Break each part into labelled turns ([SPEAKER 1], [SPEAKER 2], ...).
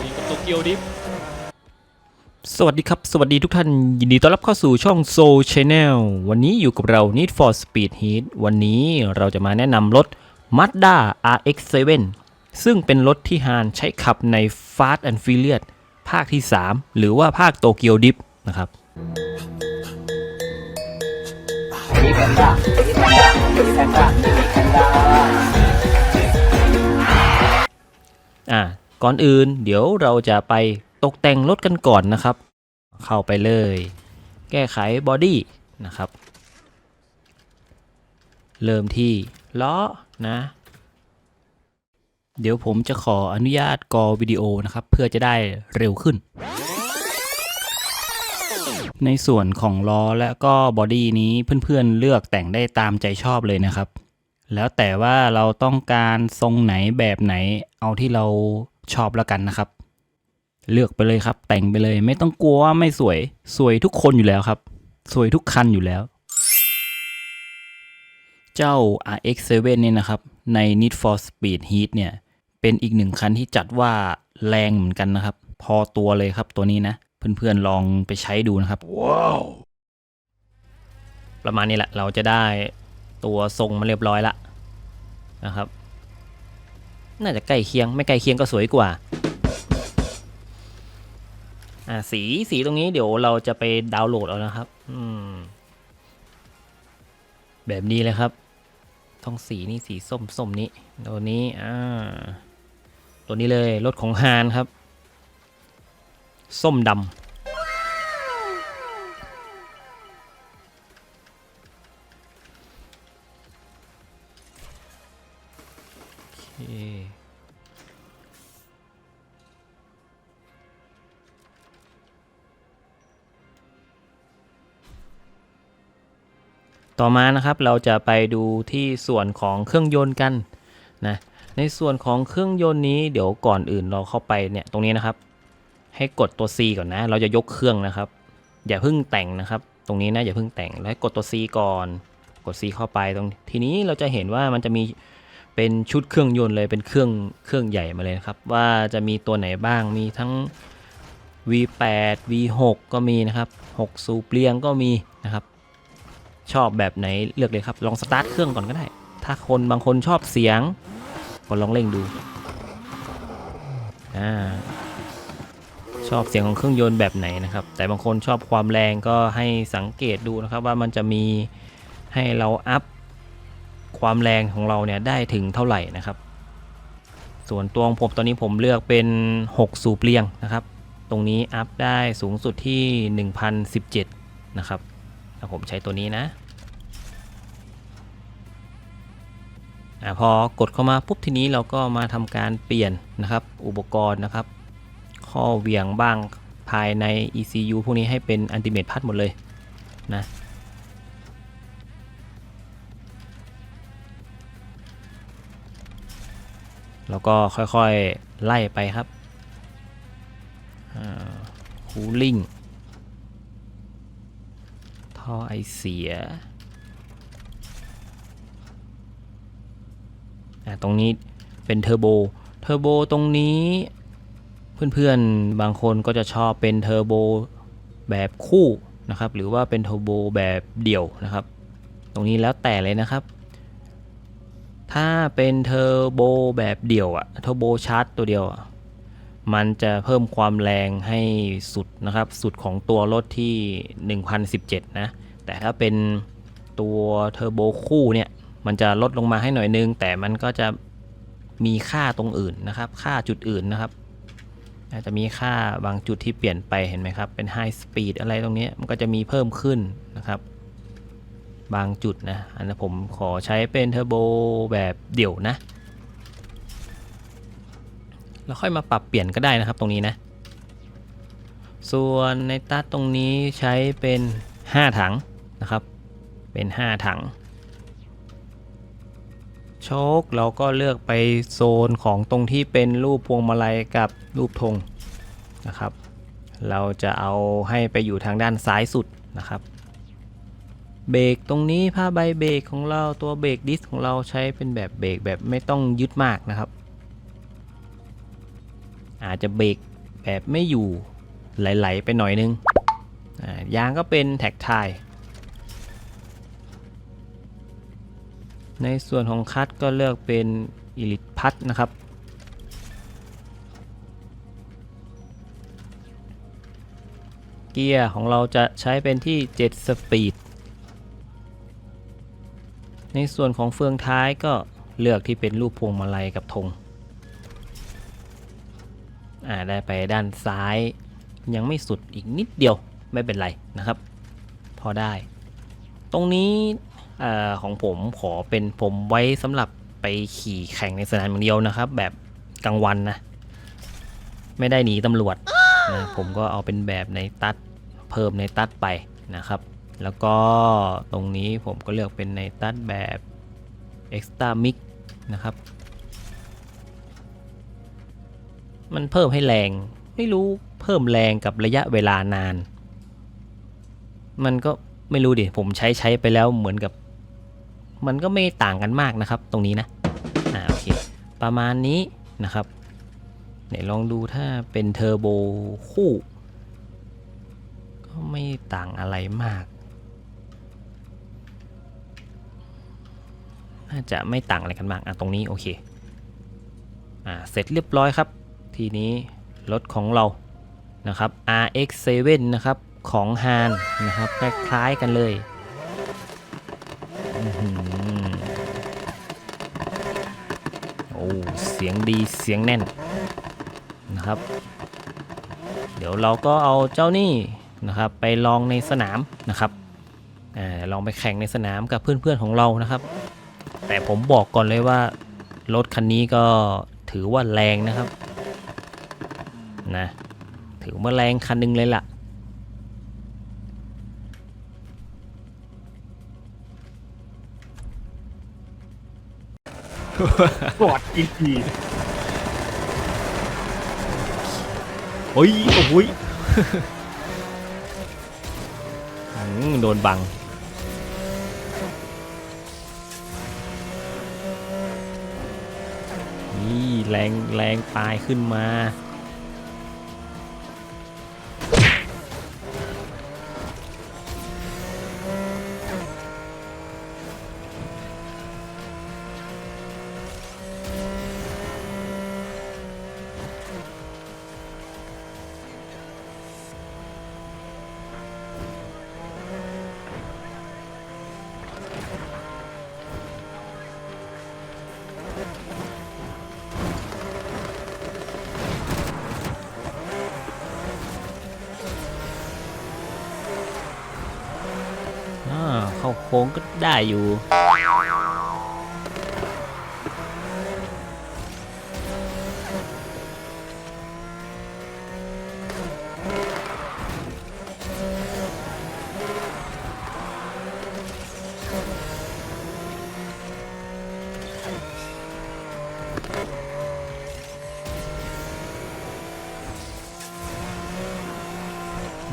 [SPEAKER 1] อยู่กับโตเกียวดิฟ
[SPEAKER 2] สวัสดีครับ สวัสดีทุกท่าน ยินดีต้อนรับเข้าสู่ช่อง Soul Channel วันนี้อยู่กับเรา Need for Speed Heat วันนี้เราจะมาแนะนำรถ Mazda RX-7 ซึ่งเป็นรถที่ฮานใช้ขับใน Fast and Furious ภาคที่ 3 หรือว่าภาคโตเกียวดิฟนะครับอะ ก่อนอื่นเดี๋ยวเราจะไปตกแต่งรถกันก่อนนะครับ เข้าไปเลย แก้ไขบอดี้นะครับ เริ่มที่ล้อนะ เดี๋ยวผมจะขออนุญาตกอวิดีโอนะครับ เพื่อจะได้เร็วขึ้น ในส่วนของล้อและก็บอดี้นี้เพื่อนๆเลือกแต่งได้ตามใจชอบเลยนะครับแล้วแต่ว่าเราต้องการทรงไหนแบบไหนเอาที่เรา ชอบแล้วกันนะครับ เลือกไปเลยครับ แต่งไปเลย ไม่ต้องกลัวว่าไม่สวย สวยทุกคนอยู่แล้วครับ สวยทุกคันอยู่แล้ว เจ้า RX7 เนี่ยนะครับ ใน Need for Speed Heat เนี่ย เป็นอีกหนึ่งคันที่จัดว่าแรงเหมือนกันนะครับ พอตัวเลยครับตัวนี้นะ เพื่อนๆลองไปใช้ดูนะครับ ว้าว ประมาณนี้แหละ เราจะได้ตัวทรงมาเรียบร้อยละนะครับ น่าจะใกล้เคียง ไม่ใกล้เคียงก็สวยกว่า อ่าสีสีตรงนี้เดี๋ยวเราจะไปดาวน์โหลดเอานะครับ อืม แบบนี้เลยครับท้องสีนี่สีส้มส้มนี้ตัวนี้อ่าตัวนี้เลยรถของฮานครับ ส้มดำ ต่อมานะครับเราจะไปดูที่ส่วนของเครื่องยนต์กันนะในส่วนของเครื่องยนต์นี้เดี๋ยวก่อนอื่นเราเข้าไปเนี่ยตรงนี้นะครับ ให้กดตัว C ก่อนนะ เราจะยกเครื่องนะครับ อย่าเพิ่งแต่งนะครับ ตรงนี้นะอย่าเพิ่งแต่งแล้วให้กดตัว C ก่อน กด C เข้าไปตรงทีนี้เราจะเห็นว่ามันจะมีเป็นชุดเครื่องยนต์เลยเป็นเครื่องเครื่องใหญ่มาเลยนะครับ ว่าจะมีตัวไหนบ้างมีทั้ง V8 V6 ก็มีนะครับ 6 สูบเรียงก็มีนะครับ ชอบแบบไหนเลือกเลยครับ ลองสตาร์ทเครื่องก่อนก็ได้ ถ้าคนบางคนชอบเสียงก็ลองเร่งดูอ่าชอบเสียงของเครื่องยนต์แบบไหนนะครับ แต่บางคนชอบความแรงก็ให้สังเกตดูนะครับว่ามันจะมีให้เราอัพความแรงของเราเนี่ยได้ถึงเท่าไหร่นะครับ ส่วนตัวของผมตอนนี้ผมเลือกเป็น 6 สูบเรียงนะครับ ตรงนี้อัพได้สูงสุดที่ 1017 นะครับ้วผมใช้ตัวนี้นะอพอกดเข้ามาปุ๊บทีนี้เราก็มาทำการเปลี่ยนนะครับอุปกรณ์นะครับ ข้อเหวี่ยงบ้างภายใน ECU พวกนี้ให้เป็นอันติเมตพัดหมดเลยนะแล้วก็ค่อยๆ ไล่ไปครับคูลิ่ง ท่อไอเสีย อะตรงนี้เป็นเทอร์โบ เทอร์โบตรงนี้ เพื่อนๆ บางคนก็จะชอบเป็นเทอร์โบแบบคู่นะครับ หรือว่าเป็นเทอร์โบแบบเดี่ยวนะครับ ตรงนี้แล้วแต่เลยนะครับ ถ้าเป็นเทอร์โบแบบเดี่ยวอะเทอร์โบชาร์จตัวเดียวอะมันจะเพิ่มความแรงให้สุดนะครับ สุดของตัวรถที่ 1017 นะ แต่ถ้าเป็นตัวเทอร์โบคู่เนี่ยมันจะลดลงมาให้หน่อยนึง แต่มันก็จะมีค่าตรงอื่นนะครับ ค่าจุดอื่นนะครับอาจจะมีค่าบางจุดที่เปลี่ยนไปเห็นไหมครับ เป็นไฮสปีดอะไรตรงนี้มันก็จะมีเพิ่มขึ้นนะครับ บางจุดนะ อันนี้ผมขอใช้เป็นเทอร์โบแบบเดี่ยวนะ แล้วค่อยมาปรับเปลี่ยนก็ได้นะครับตรงนี้นะ ส่วนในตัดตรงนี้ใช้เป็น 5 ถัง นะครับ เป็น 5 ถัง โชคเราก็เลือกไปโซนของตรงที่เป็นรูปพวงมาลัยกับรูปธงนะครับ เราจะเอาให้ไปอยู่ทางด้านซ้ายสุดนะครับ เบรกตรงนี้ผ้าใบเบรกของเราตัวเบรกดิสของเราใช้เป็นแบบเบรกแบบไม่ต้องยึดมากนะครับ อาจจะเบรกแบบไม่อยู่ไหลๆไปหน่อยนึงยางก็เป็นแท็กไทาย ในส่วนของคัตก็เลือกเป็นอิลิทพัทนะครับ เกียร์ของเราจะใช้เป็นที่ 7 สปีด ในส่วนของเฟืองท้ายก็เลือกที่เป็นรูปพวงมาลัยกับธงอ่าได้ไปด้านซ้ายยังไม่สุดอีกนิดเดียวไม่เป็นไรนะครับ พอได้ ตรงนี้ ออของผมขอเป็นผมไว้สำหรับไปขี่แข่งในสนามอย่างเดียวนะครับ แบบกลางวันนะ ไม่ได้หนีตำรวจนะผมก็เอาเป็นแบบในตัดเพิ่มในตัดไปนะครับ แล้วก็ตรงนี้ผมก็เลือกเป็นในตัดแบบ extra mix นะครับ มันเพิ่มให้แรงไม่รู้เพิ่มแรงกับระยะเวลานาน มันก็ไม่รู้ดิ ผมใช้ใช้ไปแล้วเหมือนกับ มันก็ไม่ต่างกันมากนะครับ ตรงนี้นะอ่าโอเคประมาณนี้นะครับไหนลองดูถ้าเป็นเทอร์โบคู่ ก็ไม่ต่างอะไรมาก น่าจะไม่ต่างอะไรกันมากอะตรงนี้โอเคอ่าเสร็จเรียบร้อยครับ ทีนี้รถของเรานะครับ RX7 นะครับของ h a n นะครับคล้ายๆกันเลย โอ้เสียงดีเสียงแน่นนะครับ เดี๋ยวเราก็เอาเจ้านี่นะครับ ไปลองในสนามนะครับอลองไปแข่งในสนามกับเพื่อนๆของเรานะครับ แต่ผมบอกก่อนเลยว่ารถคันนี้ก็ถือว่าแรงนะครับนะถือว่าแรงคันหนึงเลยล่ะ
[SPEAKER 1] กอดอีกที
[SPEAKER 2] โอ้ยโอ้ยโดนบังนี่แรงแรงปลายขึ้นมา ค้งก็ได้อยู่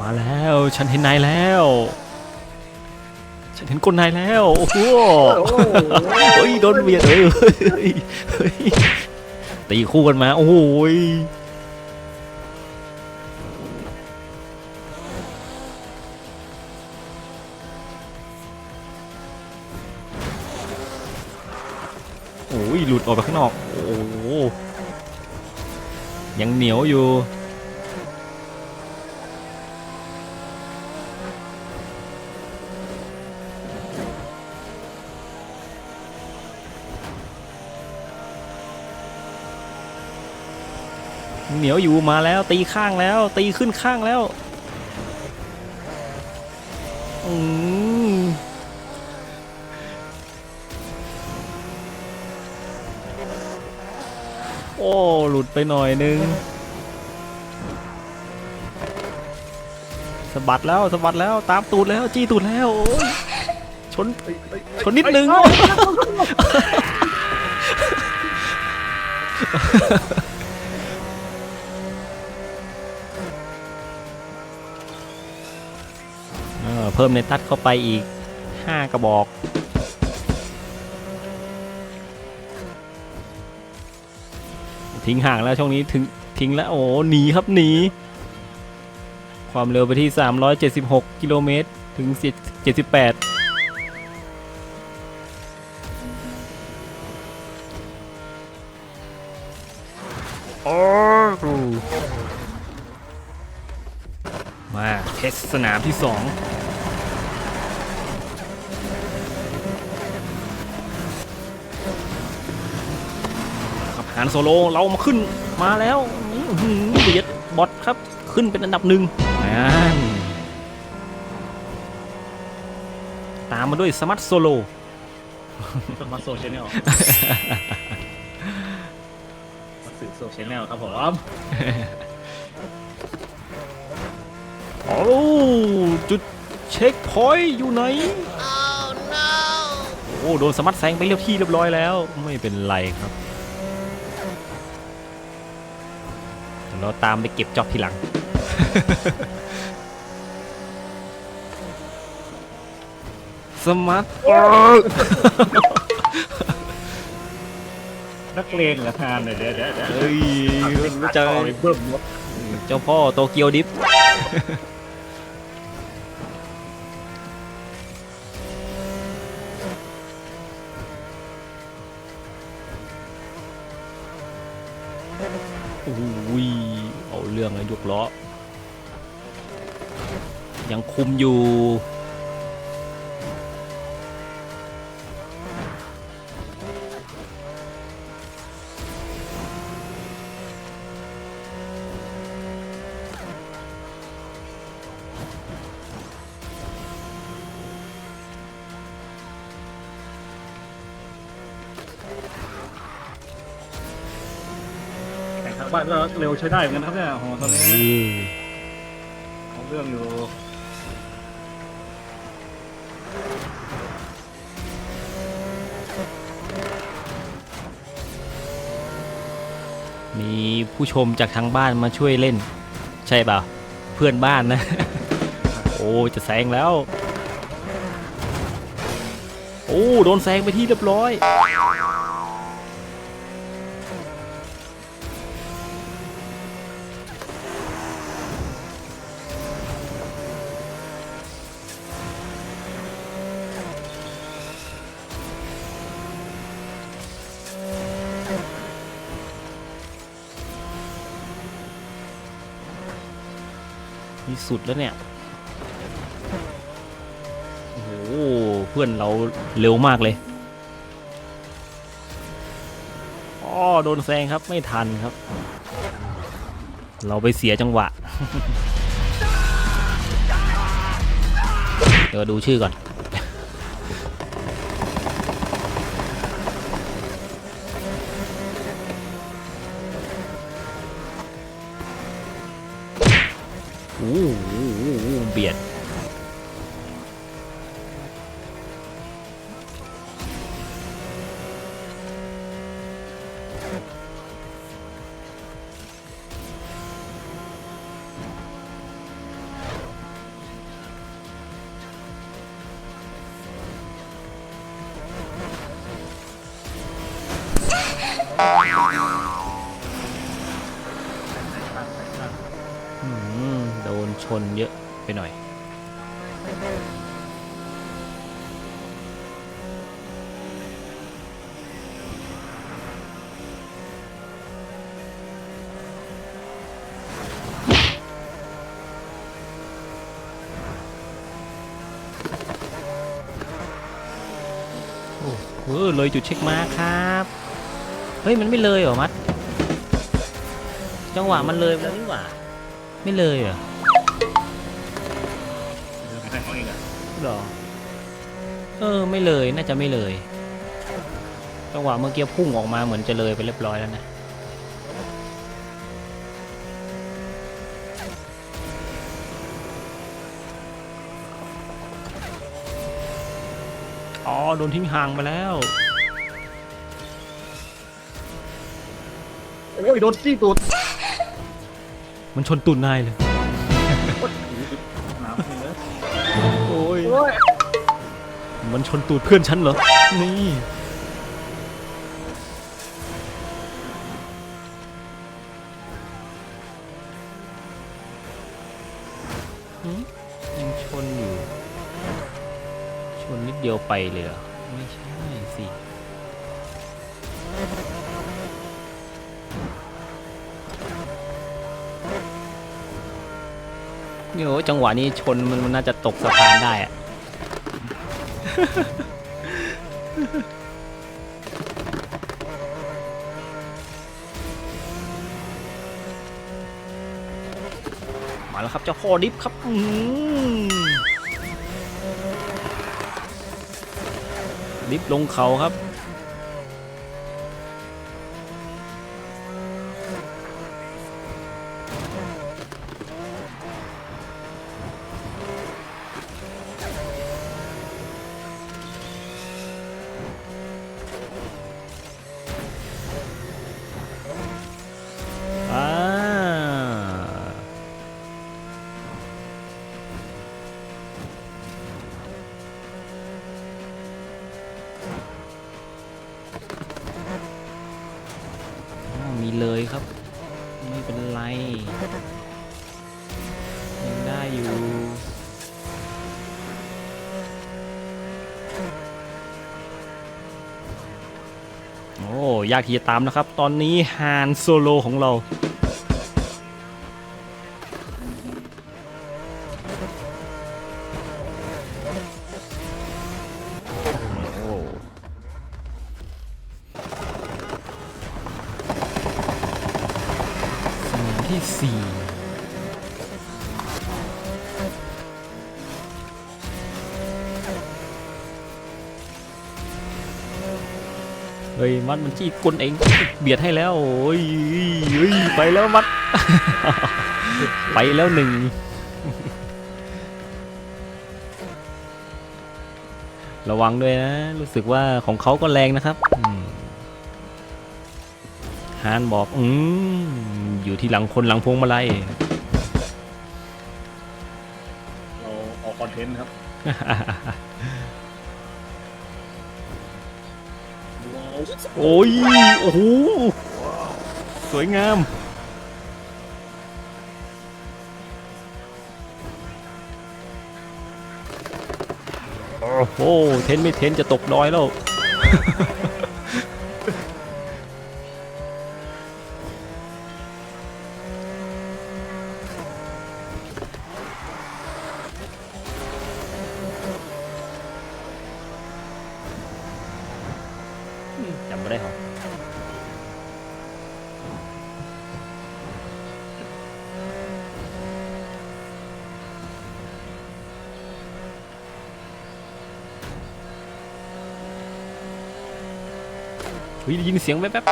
[SPEAKER 2] มาแล้ว ฉันเห็นนายแล้ว ฉันเห็นคนนายแล้ว โอ้โหเฮ้ยโดนเบียดเฮ้ยตีคู่กันมา โอ้โหยโอ้ยหลุดออกไปข้างนอก โอ้ยังเหนียวอยู่ เหนียวอยู่มาแล้วตีข้างแล้ว ตีขึ้นข้างแล้วอืมโอ้หลุดไปหน่อยนึงสะบัดแล้วสะบัดแล้วตามตูดแล้ว จี้ตูดแล้วชนชนนิดนึง เพิ่มในตัดเข้าไปอีก 5 กระบอก ทิ้งห่างแล้วช่วงนี้ถึงทิ้งแล้ว โอ้หนีครับหนี ความเร็วไปที่ 376 กิโลเมตร ถึง 78มาเทสสนามที่ 2านโซโลเรามาขึ้นมาแล้วอื้อหือเบียดบอทครับขึ้นเป็นอันดับหนึ่งนั่นตามมาด้วยสมัตโซโล
[SPEAKER 1] สมาโซชแนลมาสื่อโซชแนลครับผม
[SPEAKER 2] โอ้จุดเช็คพอยต์อยู่ไหนโอ้โดนสมัตแซงไปเรียบที่เรียบร้อยแล้ว ไม่เป็นไรครับ เดี๋ยวเราตามไปเก็บจ็อบทีหลัง สมัต
[SPEAKER 1] นักเลงเหรอทานเดี๋ยวเดี๋ยวเดี๋ยวเดี๋ยว
[SPEAKER 2] เฮ้ยรู้จัก
[SPEAKER 1] เอาไปเบิ่มรถ
[SPEAKER 2] เจ้าพ่อโตเกียวดิฟ อ้ยเอาเรื่องเลยยกล้อ ยังคุมอยู่
[SPEAKER 1] แข่งทางบ้านก็เร็วใช้ได้เหมือนกันนะครับเนี่ยโอ้โหตอนนี้
[SPEAKER 2] อืม
[SPEAKER 1] เอาเรื่องอยู่
[SPEAKER 2] มีผู้ชมจากทางบ้านมาช่วยเล่น ใช่เปล่าเพื่อนบ้านนะ โอ้จะแซงแล้ว โอ้โดนแซงไปที่เรียบร้อย ที่สุดแล้วเนี่ยโอ้โหเพื่อนเราเร็วมากเลยอ๋อโดนแซงครับไม่ทันครับ เราไปเสียจังหวะ เดี๋ยวดูชื่อก่อน อืมโดนชนเยอะไปหน่อย โอ้เออเลยจุดเช็คมาคครับ เฮ้ยมันไม่เลยเหรอมัด จังหวะมันเลยไปแล้วนี่หว่า ไม่เลยเหรอ
[SPEAKER 1] เดี๋ยวไปแต่งเขาเองอะ
[SPEAKER 2] หรอ เออไม่เลยน่าจะไม่เลย จังหวะเมื่อกี้พุ่งออกมาเหมือนจะเลยไปเรียบร้อยแล้วนะ อ๋อโดนทิ้งห่างไปแล้ว
[SPEAKER 1] โอ้ยโดนจี้ตูด
[SPEAKER 2] มันชนตูดนายเลยโอ้ยมันชนตูดเพื่อนฉันเหรอ นี่หืมยังชนอยู่ ชนนิดเดียวไปเลยเหรอะ เดี๋ยจังหวะนี้ชนมันมันน่าจะตกสะพานได้อะมาแล้วครับเจ้าพ่อดิฟครับอืดิฟลงเขาครับ ครับ ไม่เป็นไร ยังได้อยู่ โอ้ ยากที่จะตามนะครับ ตอนนี้ฮานโซโลของเรา เฮ้ยมัดมันจี้กลเองเบียดให้แล้วโอ้ยเฮ้ยไปแล้วมัด ไปแล้วหนึ่งระวังด้วยนะ รู้สึกว่าของเขาก็แรงนะครับอืมฮานบอกอืมอยู่ที่หลังคนหลังพวงมาลัย
[SPEAKER 1] เราออกคอนเทนต์ครับ
[SPEAKER 2] โอ้ย โอ้โห สวยงาม โอ้โห เทนไม่เทนจะตกดอยแล้ว เฮ้ยได้ยินเสียงแป๊บ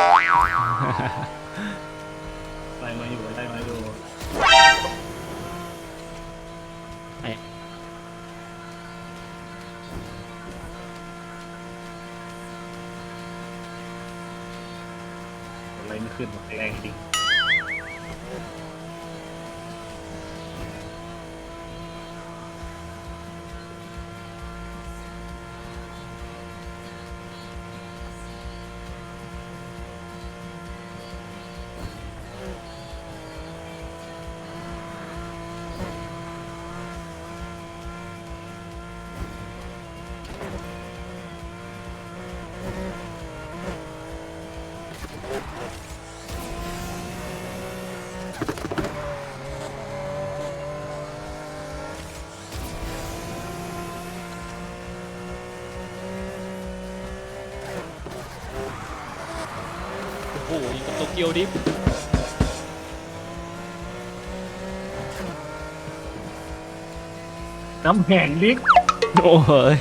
[SPEAKER 1] ไล่มาอยู่ไล่มาอยู่
[SPEAKER 2] ไอ้
[SPEAKER 1] อะไรไม่ขึ้นวะแรงจริง
[SPEAKER 2] ยังกับโตเกียวดิฟ
[SPEAKER 1] น้ำแข็งลิก
[SPEAKER 2] โอ้ย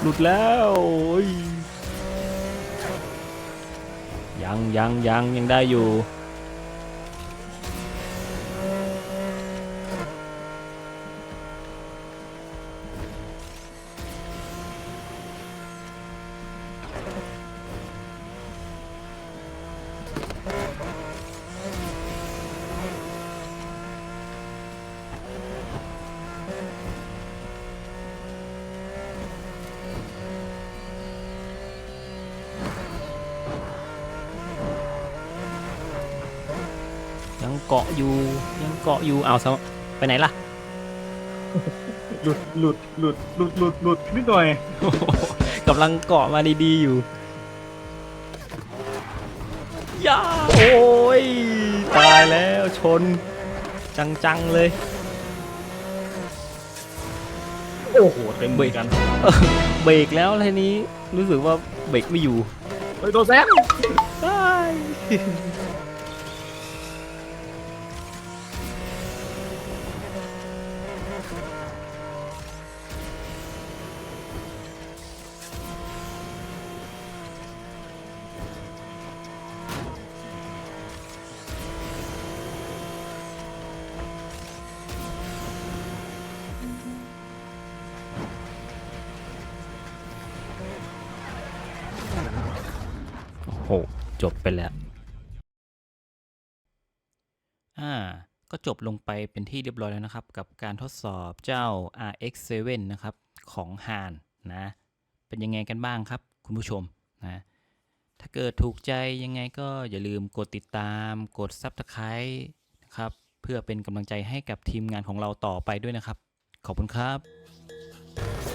[SPEAKER 2] หลุดแล้วโอ้ยยังยังยังยังได้อยู่ อยู่เอาซะไปไหนล่ะ
[SPEAKER 1] หลุดหลุดหลุดหลุดหลุดหลุดนิดหน่อย
[SPEAKER 2] กำลังเกาะมาดีๆอยู่ย่าโอ้ย ตายแล้วชน จังๆเลย
[SPEAKER 1] โอ้โหเต็มเหมือนกัน
[SPEAKER 2] เบรกแล้วทีนี้รู้สึกว่าเบรกไม่อยู่
[SPEAKER 1] เฮ้ยโดนแซง
[SPEAKER 2] ได้โจบไปแล้ว อ่า ก็จบลงไปเป็นที่เรียบร้อยแล้วนะครับ กับการทดสอบเจ้า RX7 นะครับของ Han นะ เป็นยังไงกันบ้างครับ คุณผู้ชมนะ ถ้าเกิดถูกใจยังไงก็อย่าลืมกดติดตามกด Subscribe นะครับ เพื่อเป็นกำลังใจให้กับทีมงานของเราต่อไปด้วยนะครับ ขอบคุณครับ